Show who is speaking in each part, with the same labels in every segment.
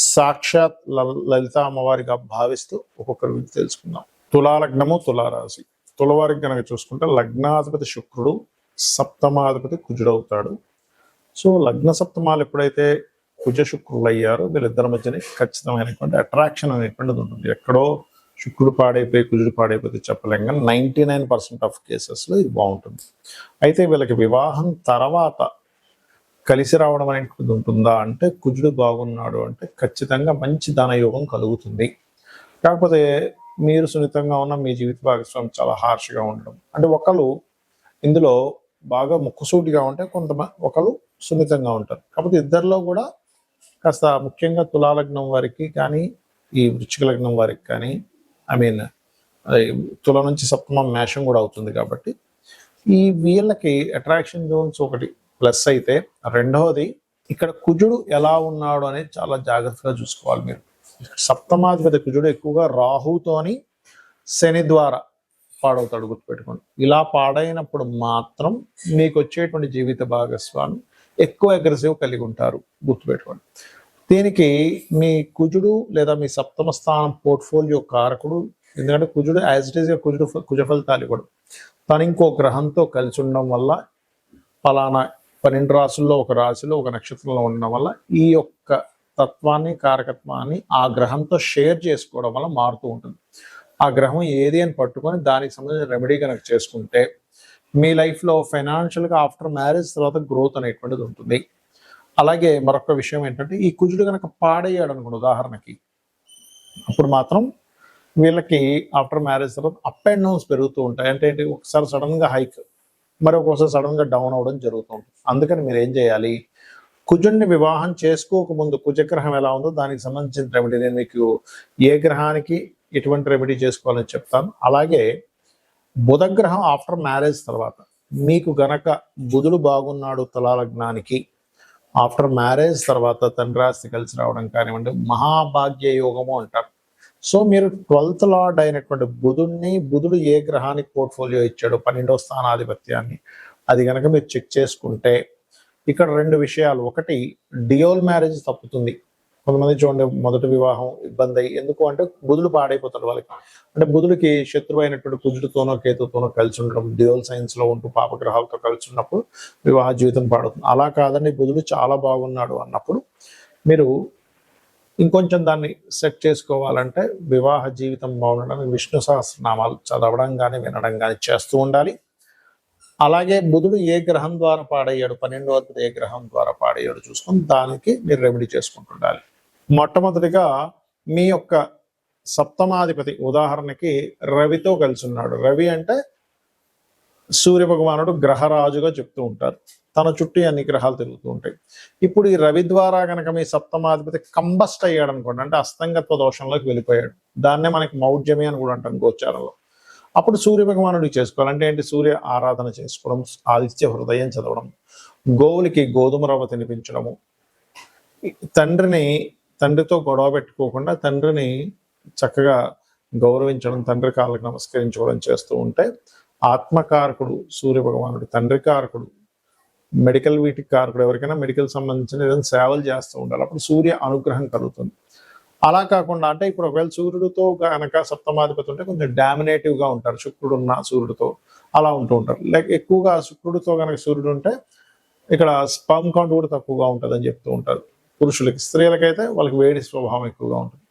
Speaker 1: సాక్షాత్ లల్- లలిత అమ్మవారిగా భావిస్తూ ఒక్కొక్కరి గురించి తెలుసుకుందాం. తులాలగ్నము తులారాశి. తులవారికి కనుక చూసుకుంటే లగ్నాధిపతి శుక్రుడు సప్తమాధిపతి కుజుడవుతాడు. సో లగ్న సప్తమాలు ఎప్పుడైతే కుజ శుక్రులు అయ్యారో వీళ్ళిద్దరి మధ్యనే ఖచ్చితమైనటువంటి అట్రాక్షన్ అనేటువంటిది ఉంటుంది. ఎక్కడో శుక్రుడు పాడైపోయి కుజుడు పాడైపోతే చెప్పలేం కానీ నైంటీ నైన్ పర్సెంట్ ఆఫ్ కేసెస్లో ఇది బాగుంటుంది. అయితే వీళ్ళకి వివాహం తర్వాత కలిసి రావడం అనేటువంటిది ఉంటుందా? అంటే కుజుడు బాగున్నాడు అంటే ఖచ్చితంగా మంచి ధనయోగం కలుగుతుంది. కాకపోతే మీరు సున్నితంగా ఉన్న మీ జీవిత భాగస్వామి చాలా హార్ష్గా ఉండడం. అంటే ఒకళ్ళు ఇందులో బాగా ముక్కుసూటిగా ఉంటే కొంతమంది ఒకళ్ళు సున్నితంగా ఉంటారు. కాకపోతే ఇద్దరిలో కూడా కాస్త ముఖ్యంగా తులాలగ్నం వారికి కానీ ఈ వృచ్చిక లగ్నం వారికి కానీ ఐ మీన్ తుల నుంచి సప్తమం మేషం కూడా అవుతుంది కాబట్టి ఈ వీళ్ళకి అట్రాక్షన్ జోన్స్ ఒకటి ప్లస్ అయితే రెండవది ఇక్కడ కుజుడు ఎలా ఉన్నాడు అనేది చాలా జాగ్రత్తగా చూసుకోవాలి మీరు. సప్తమాధిపతి కుజుడు ఎక్కువగా రాహుతోని శని ద్వారా పాడవుతాడు గుర్తుపెట్టుకోండి. ఇలా పాడైనప్పుడు మాత్రం మీకు వచ్చేటువంటి జీవిత భాగస్వామి ఎక్కువ అగ్రెసివ్ కలిగి ఉంటారు గుర్తుపెట్టుకోండి. దీనికి మీ కుజుడు లేదా మీ సప్తమ స్థానం పోర్ట్ఫోలియో కారకుడు ఎందుకంటే కుజుడు యాజ్ ఇట్ ఈస్గా కుజుడు కుజ ఫలితాలు ఇవ్వడు. తను ఇంకో గ్రహంతో కలిసి ఉండడం వల్ల ఫలానా పన్నెండు రాసుల్లో ఒక రాశిలో ఒక నక్షత్రంలో ఉండడం వల్ల ఈ యొక్క తత్వాన్ని కారకత్వాన్ని ఆ గ్రహంతో షేర్ చేసుకోవడం వల్ల మారుతూ ఉంటుంది. ఆ గ్రహం ఏది అని పట్టుకొని దానికి సంబంధించిన రెమెడీ కనుక చేసుకుంటే మీ లైఫ్లో ఫైనాన్షియల్గా ఆఫ్టర్ మ్యారేజ్ తర్వాత గ్రోత్ అనేటువంటిది ఉంటుంది. అలాగే మరొక విషయం ఏంటంటే ఈ కుజుడు కనుక పాడయ్యాడు అనుకోండి ఉదాహరణకి అప్పుడు మాత్రం వీళ్ళకి ఆఫ్టర్ మ్యారేజ్ తర్వాత అప్ అండ్ డౌన్స్ పెరుగుతూ ఉంటాయి. అంటే ఏంటి? ఒకసారి సడన్గా హైక్ మరి ఒక్కోసారి సడన్గా డౌన్ అవ్వడం జరుగుతుంది. అందుకని మీరు ఏం చేయాలి? కుజుడిని వివాహం చేసుకోకముందు కుజగ్రహం ఎలా ఉందో దానికి సంబంధించిన రెమెడీ నేను మీకు ఏ గ్రహానికి ఎటువంటి రెమెడీ చేసుకోవాలని చెప్తాను. అలాగే బుధగ్రహం ఆఫ్టర్ మ్యారేజ్ తర్వాత మీకు గనక బుధుడు బాగున్నాడు తులాలగ్నానికి ఆఫ్టర్ మ్యారేజ్ తర్వాత తండ్రి ఆస్తి కలిసి రావడం కానివ్వండి మహాభాగ్య యోగము అంటారు. సో మీరు ట్వెల్త్ లార్డ్ అయినటువంటి బుధుడిని బుధుడు ఏ గ్రహానికి పోర్ట్ఫోలియో ఇచ్చాడు పన్నెండవ స్థానాధిపత్యాన్ని అది కనుక మీరు చెక్ చేసుకుంటే ఇక్కడ రెండు విషయాలు. ఒకటి డియోల్ మ్యారేజ్ తప్పుతుంది. కొంతమంది చూడండి మొదటి వివాహం ఇబ్బంది అయ్యి ఎందుకు అంటే బుధుడు పాడైపోతాడు వాళ్ళకి. అంటే బుధుడికి శత్రువు అయినటువంటి కుజుడితోనో కేతుతోనో కలిసి ఉండడం డియోల్ సైన్స్లో ఉంటూ పాపగ్రహాలతో కలిసి ఉన్నప్పుడు వివాహ జీవితం పాడుతుంది అలా కాదండి బుధుడు చాలా బాగున్నాడు అన్నప్పుడు మీరు ఇంకొంచెం దాన్ని సెట్ చేసుకోవాలంటే వివాహ జీవితం బాగుండడానికి విష్ణు సహస్రనామాలు చదవడం కానీ వినడం కానీ చేస్తూ ఉండాలి. అలాగే బుధుడు ఏ గ్రహం ద్వారా పాడయ్యాడు? పన్నెండో అధిపతి ఏ గ్రహం ద్వారా పాడయ్యాడు చూసుకొని దానికి మీరు రెమెడీ చేసుకుంటుండాలి. మొట్టమొదటిగా మీ యొక్క సప్తమాధిపతి ఉదాహరణకి రవితో కలిసి ఉన్నాడు. రవి అంటే సూర్య భగవానుడు గ్రహరాజుగా చెప్తూ ఉంటారు. తన చుట్టూ అన్ని గ్రహాలు తిరుగుతూ ఉంటాయి. ఇప్పుడు ఈ రవి ద్వారా కనుక మీ సప్తమాధిపతి కంబస్ట్ అయ్యాడు అనుకోండి అంటే అస్తంగత్వ దోషంలోకి వెళ్ళిపోయాడు. దాన్నే మనకి మౌఢ్యమి అని కూడా అంటాం గోచారంలో. అప్పుడు సూర్య భగవానుడికి చేసుకోవాలంటే ఏంటి? సూర్య ఆరాధన చేసుకోవడం ఆదిత్య హృదయం చదవడం గోవులకి గోధుమ రవ్వ తినిపించడము. తండ్రిని తండ్రితో గొడవ పెట్టుకోకుండా తండ్రిని చక్కగా గౌరవించడం తండ్రి కాళ్ళకి నమస్కరించుకోవడం చేస్తూ ఉంటే ఆత్మకారకుడు సూర్య భగవానుడు తండ్రి కారకుడు మెడికల్ వీటికి కారకుడు ఎవరికైనా మెడికల్ సంబంధించిన ఏదైనా సేవలు చేస్తూ ఉండాలి. అప్పుడు సూర్య అనుగ్రహం కలుగుతుంది. అలా కాకుండా అంటే ఇప్పుడు ఒకవేళ సూర్యుడితో కనుక సప్తమాధిపతి ఉంటే కొంచెం డామినేటివ్గా ఉంటారు. శుక్రుడు ఉన్న సూర్యుడితో అలా ఉంటూ ఉంటారు. లైక్ ఎక్కువగా శుక్రుడితో కనుక సూర్యుడు ఉంటే ఇక్కడ స్పర్మ్ కౌంట్ కూడా తక్కువగా ఉంటుంది అని చెప్తూ ఉంటారు. పురుషులకి స్త్రీలకైతే వాళ్ళకి వేడి స్వభావం ఎక్కువగా ఉంటుంది.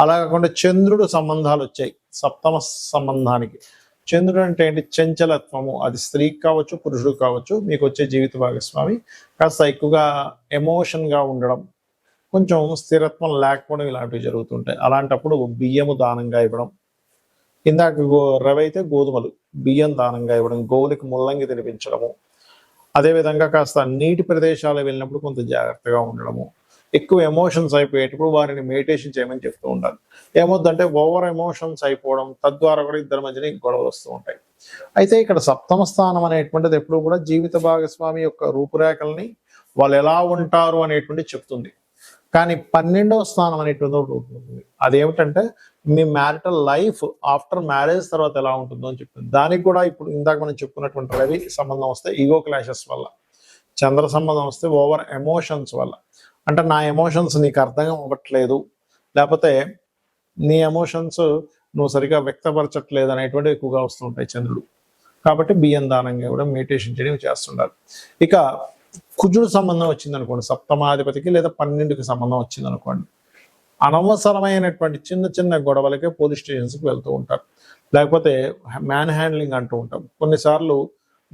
Speaker 1: అలా కాకుండా చంద్రుడు సంబంధాలు వచ్చాయి. సప్తమ సంబంధానికి. చంద్రుడు అంటే ఏంటి? చంచలత్వము. అది స్త్రీకి కావచ్చు పురుషుడు కావచ్చు మీకు వచ్చే జీవిత భాగస్వామి. కాస్త ఎక్కువగా ఎమోషన్గా ఉండడం కొంచెం స్థిరత్వం లేకపోవడం ఇలాంటివి జరుగుతుంటాయి. అలాంటప్పుడు బియ్యము దానంగా ఇవ్వడం. ఇందాక గో రవి అయితే గోధుమలు బియ్యం దానంగా ఇవ్వడం గోవులకి ముల్లంగి తినిపించడము. అదేవిధంగా కాస్త నీటి ప్రదేశాలు వెళ్ళినప్పుడు కొంత జాగ్రత్తగా ఉండడము. ఎక్కువ ఎమోషన్స్ అయిపోయేటప్పుడు వారిని మెడిటేషన్ చేయమని చెప్తూ ఉండాలి. ఏమొద్దంటే ఓవర్ ఎమోషన్స్ అయిపోవడం తద్వారా కూడా ఇద్దరి మధ్యన గొడవలు వస్తూ ఉంటాయి. అయితే ఇక్కడ సప్తమ స్థానం అనేటువంటిది ఎప్పుడు కూడా జీవిత భాగస్వామి యొక్క రూపురేఖల్ని వాళ్ళు ఎలా ఉంటారు అనేటువంటి చెప్తుంది. కానీ పన్నెండవ స్థానం అనేటువంటి ఒకటి ఉంటుంది. అదేమిటంటే మీ మ్యారిటల్ లైఫ్ ఆఫ్టర్ మ్యారేజ్ తర్వాత ఎలా ఉంటుందో అని చెప్తుంది. దానికి కూడా ఇప్పుడు ఇందాక మనం చెప్పుకున్నటువంటి రవి సంబంధం వస్తే ఈగో క్లాషెస్ వల్ల చంద్ర సంబంధం వస్తే ఓవర్ ఎమోషన్స్ వల్ల. అంటే నా ఎమోషన్స్ నీకు అర్థం అవ్వట్లేదు. లేకపోతే నీ ఎమోషన్స్ నువ్వు సరిగా వ్యక్తపరచట్లేదు అనేటువంటి ఎక్కువగా వస్తుంటాయి చంద్రుడు. కాబట్టి బియ్యం దానంగా కూడా మెడిటేషన్ చేయడం చేస్తుండాలి ఇక కుజుడు సంబంధం వచ్చింది అనుకోండి సప్తమాధిపతికి లేదా పన్నెండుకి సంబంధం వచ్చింది అనుకోండి అనవసరమైనటువంటి చిన్న చిన్న గొడవలకే పోలీస్ స్టేషన్స్కి వెళ్తూ ఉంటారు. లేకపోతే మ్యాన్ హ్యాండ్లింగ్ అంటూ ఉంటాం. కొన్నిసార్లు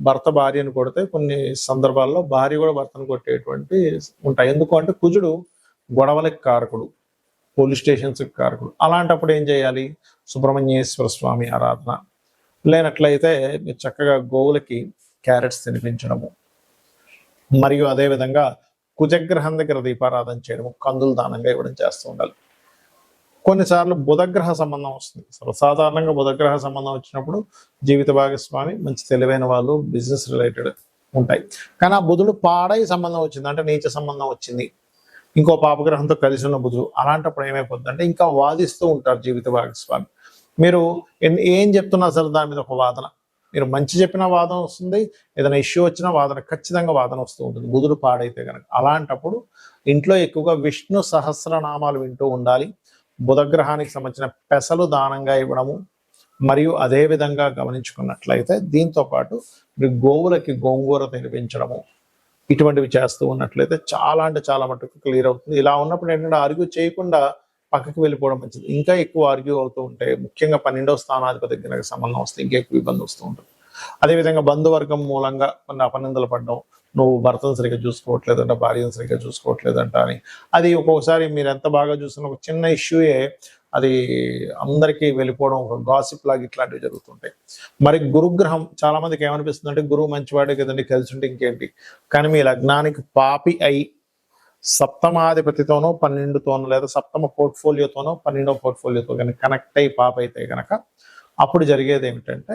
Speaker 1: భర్త భార్యను కొడితే కొన్ని సందర్భాల్లో భార్య కూడా భర్తను కొట్టేటువంటి ఉంటాయి. ఎందుకు అంటే కుజుడు గొడవలకి కారకుడు పోలీస్ స్టేషన్స్కి కారకుడు. అలాంటప్పుడు ఏం చేయాలి? సుబ్రహ్మణ్యేశ్వర స్వామి ఆరాధన. లేనట్లయితే మీరు చక్కగా గోవులకి క్యారెట్స్ తినిపించడము. మరియు అదేవిధంగా కుజగ్రహం దగ్గర దీపారాధన చేయడము. కందులు దానంగా ఇవ్వడం చేస్తూ ఉండాలి. కొన్నిసార్లు బుధగ్రహ సంబంధం వస్తుంది. సర్వసాధారణంగా బుధగ్రహ సంబంధం వచ్చినప్పుడు జీవిత భాగస్వామి మంచి తెలివైన వాళ్ళు బిజినెస్ రిలేటెడ్ ఉంటాయి. కానీ ఆ బుధుడు పాడై సంబంధం వచ్చింది. అంటే నీచ సంబంధం వచ్చింది. ఇంకో పాపగ్రహంతో కలిసి ఉన్న బుధుడు అలాంటప్పుడు ఏమైపోతుంది అంటే ఇంకా వాదిస్తూ ఉంటారు జీవిత భాగస్వామి. మీరు ఏం చెప్తున్నా సరే దాని మీద ఒక వాదన. మీరు మంచి చెప్పిన వాదన వస్తుంది. ఏదైనా ఇష్యూ వచ్చినా వాదన ఖచ్చితంగా వాదన వస్తూ ఉంటుంది. బుధుడు పాడైతే కనుక అలాంటప్పుడు ఇంట్లో ఎక్కువగా విష్ణు సహస్రనామాలు వింటూ ఉండాలి. బుధగ్రహానికి సంబంధించిన పెసలు దానంగా ఇవ్వడము మరియు అదే విధంగా గమనించుకున్నట్లయితే దీంతో పాటు మీరు గోవులకి గోంగూర తినిపించడము ఇటువంటివి చేస్తూ ఉన్నట్లయితే చాలా అంటే చాలా మటుకు క్లియర్ అవుతుంది. ఇలా ఉన్నప్పుడు ఏంటంటే ఆర్గ్యూ చేయకుండా పక్కకి వెళ్ళిపోవడం మంచిది. ఇంకా ఎక్కువ ఆర్గ్యూ అవుతూ ఉంటే ముఖ్యంగా పన్నెండవ స్థానాధిపతి దగ్గర సంబంధం వస్తే ఇంకా ఎక్కువ ఇబ్బంది వస్తూ ఉంటుంది. అదేవిధంగా బంధువర్గం మూలంగా కొన్ని అపనిందలు పడడం నువ్వు భర్తను సరిగ్గా చూసుకోవట్లేదంట భార్యను సరిగ్గా చూసుకోవట్లేదంట అని. అది ఒక్కొక్కసారి మీరు ఎంత బాగా చూసిన ఒక చిన్న ఇష్యూయే. అది అందరికీ వెళ్ళిపోవడం ఒక గాసిప్ లాగా ఇట్లాంటివి జరుగుతుంటాయి. మరి గురుగ్రహం చాలా మందికి ఏమనిపిస్తుంది అంటే గురువు మంచివాడే కదండి కలిసి ఉంటే ఇంకేంటి? కానీ మీ లగ్నానికి పాపి అయి సప్తమాధిపతితోనో పన్నెండుతోనో లేదా సప్తమ పోర్ట్ఫోలియోతోనో పన్నెండో పోర్ట్ఫోలియోతో కనుక కనెక్ట్ అయ్యి పాప అయితే కనుక అప్పుడు జరిగేది ఏమిటంటే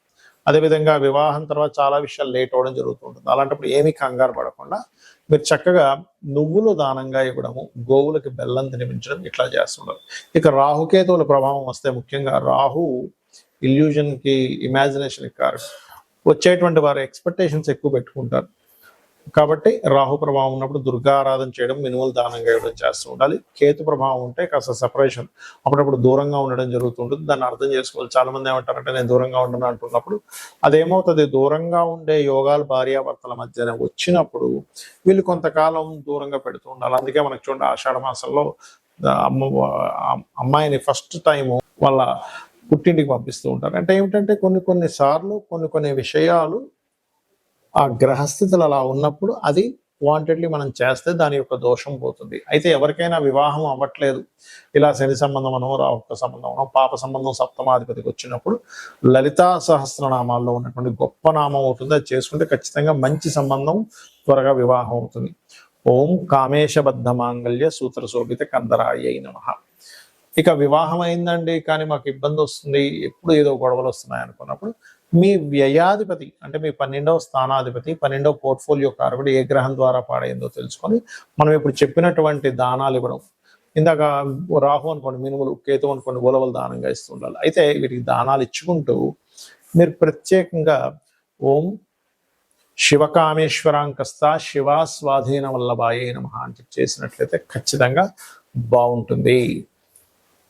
Speaker 1: అదేవిధంగా వివాహం తర్వాత చాలా విషయాలు లేట్ అవ్వడం జరుగుతూ ఉంటుంది. అలాంటప్పుడు ఏమీ కంగారు పడకుండా మీరు చక్కగా నువ్వులు దానంగా ఇవ్వడము గోవులకి బెల్లం తినిపించడం ఇట్లా చేస్తుంటారు. ఇక రాహుకేతువుల ప్రభావం వస్తే ముఖ్యంగా రాహు ఇల్యూజన్కి ఇమాజినేషన్కి ఇమాజినేషన్ వచ్చేటువంటి వారి ఎక్స్పెక్టేషన్స్ ఎక్కువ పెట్టుకుంటారు. కాబట్టి రాహు ప్రభావం ఉన్నప్పుడు దుర్గారాధన చేయడం మినుములు దానంగా ఇవ్వడం చేస్తూ ఉండాలి. కేతు ప్రభావం ఉంటే కాస్త సపరేషన్ అప్పుడప్పుడు దూరంగా ఉండడం జరుగుతుంటుంది. దాన్ని అర్థం చేసుకోవాలి. చాలా మంది ఏమంటారంటే నేను దూరంగా ఉండను అంటున్నప్పుడు అదేమవుతుంది? దూరంగా ఉండే యోగాలు భార్యాభర్తల మధ్యన వచ్చినప్పుడు వీళ్ళు కొంతకాలం దూరంగా పెడుతూ ఉండాలి. అందుకే మనకు చూడండి ఆషాఢ మాసంలో అమ్మ అమ్మాయిని ఫస్ట్ టైం వాళ్ళ పుట్టింటికి పంపిస్తూ ఉంటారు. అంటే ఏమిటంటే కొన్ని కొన్ని సార్లు కొన్ని కొన్ని విషయాలు ఆ గ్రహస్థితులు అలా ఉన్నప్పుడు అది వాంటెడ్లీ మనం చేస్తే దాని యొక్క దోషం పోతుంది. అయితే ఎవరికైనా వివాహం అవ్వట్లేదు. ఇలా శని సంబంధం అనో రాహుక సంబంధం అనో పాప సంబంధం సప్తమాధిపతికి వచ్చినప్పుడు లలితా సహస్రనామాల్లో ఉన్నటువంటి గొప్ప నామం అవుతుంది. అది చేసుకుంటే ఖచ్చితంగా మంచి సంబంధం త్వరగా వివాహం అవుతుంది. ఓం కామేశబద్ధ మాంగళ్య సూత్ర శోభిత కందరాయ నమ. ఇక వివాహం అయిందండి కానీ మాకు ఇబ్బంది వస్తుంది. ఎప్పుడు ఏదో గొడవలు వస్తున్నాయి అనుకున్నప్పుడు మీ వ్యయాధిపతి అంటే మీ పన్నెండవ స్థానాధిపతి పన్నెండవ పోర్ట్ఫోలియో కారకుడు ఏ గ్రహం ద్వారా పాడైందో తెలుసుకొని మనం ఇప్పుడు చెప్పినటువంటి దానాలు ఇవ్వడం. ఇందాక రాహు అనుకోండి మినుములు కేతు అనుకోండి ఉలవలు దానంగా ఇస్తూ ఉండాలి. అయితే వీటికి దానాలు ఇచ్చుకుంటూ మీరు ప్రత్యేకంగా ఓం శివకామేశ్వరాంకస్త శివ స్వాధీన వల్లభాయే నమ అని చేసినట్లయితే ఖచ్చితంగా బాగుంటుంది.